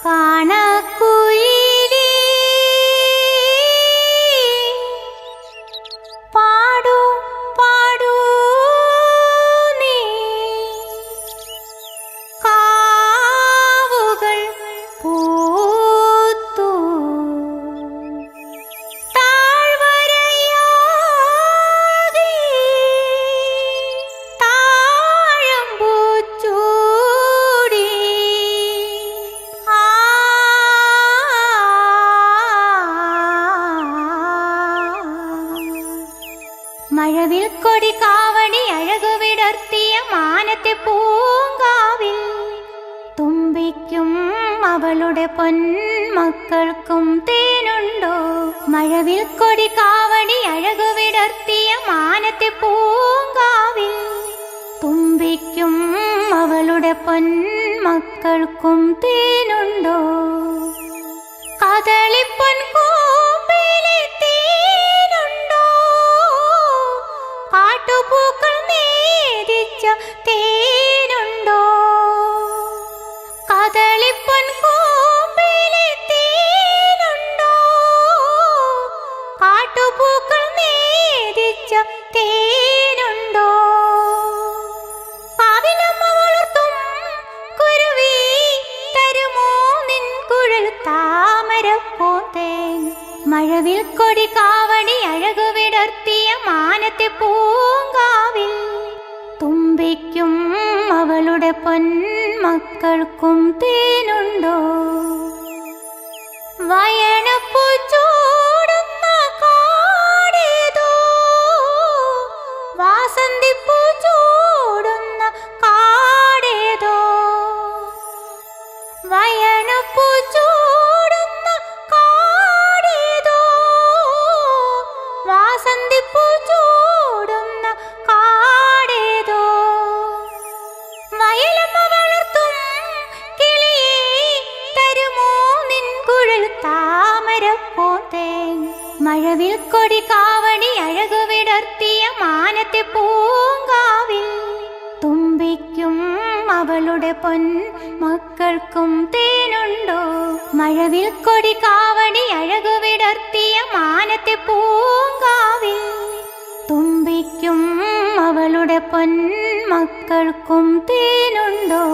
காணக்கூ മഴവിൽ കൊടി കാവടി അഴകുവിടർത്തിയ മാനത്തെ പൂങ്കാവിൽ. തുമ്പിക്കും അവളുടെ പൊന്മക്കൾക്കും തേനുണ്ടോ? മഴവിൽ കൊടി കാവടി അഴകുവിടർത്തിയ മാനത്തെ പൂങ്കാവിൽ. തുമ്പിക്കും അവളുടെ പൊന്മക്കൾക്കും തേനുണ്ടോ? കദളിപ്പൊൻ കാട്ടുപൂക്കൾ നേരിച്ച തേനുണ്ടോ? കദളിപ്പൊൻ കൂമ്പിലെ തേനുണ്ടോ? കാട്ടുപൂക്കൾ നേരിച്ച തേനുണ്ടോ? പാവിലമ്മ വളർത്തും കുരുവി തരുമോ? നിൻ കുഴൽ താമരപ്പൂന്തേൻ. മഴവിൽ കൊടി കാവടി പൊന്മക്കൾക്കും തേനുണ്ടോ? വയണപ്പൂച്ചോടുന്ന ചൂടുന്ന കാടേതോ? വാസന്തിപ്പൂച്ചോടുന്ന കാടേതോ? വയണപ്പൂച്ചോടുന്ന ചൂടുന്ന കാടേതോ? വാസന്തിപ്പൂ കുഴൽ താമരപ്പൂന്തേൻ മഴവിൽ കൊടി കാവടി അഴകുവിടർത്തിയ മാനത്തെ പൂങ്കാവിൽ. തുമ്പിക്കും അവളുടെ പൊൻ മക്കൾക്കും തേനുണ്ടോ? മഴവിൽ കൊടി കാവടി അഴകുവിടർത്തിയ മാനത്തെ പൂങ്കാവിൽ. തുമ്പിക്കും അവളുടെ പൊൻ മക്കൾക്കും തേനുണ്ടോ?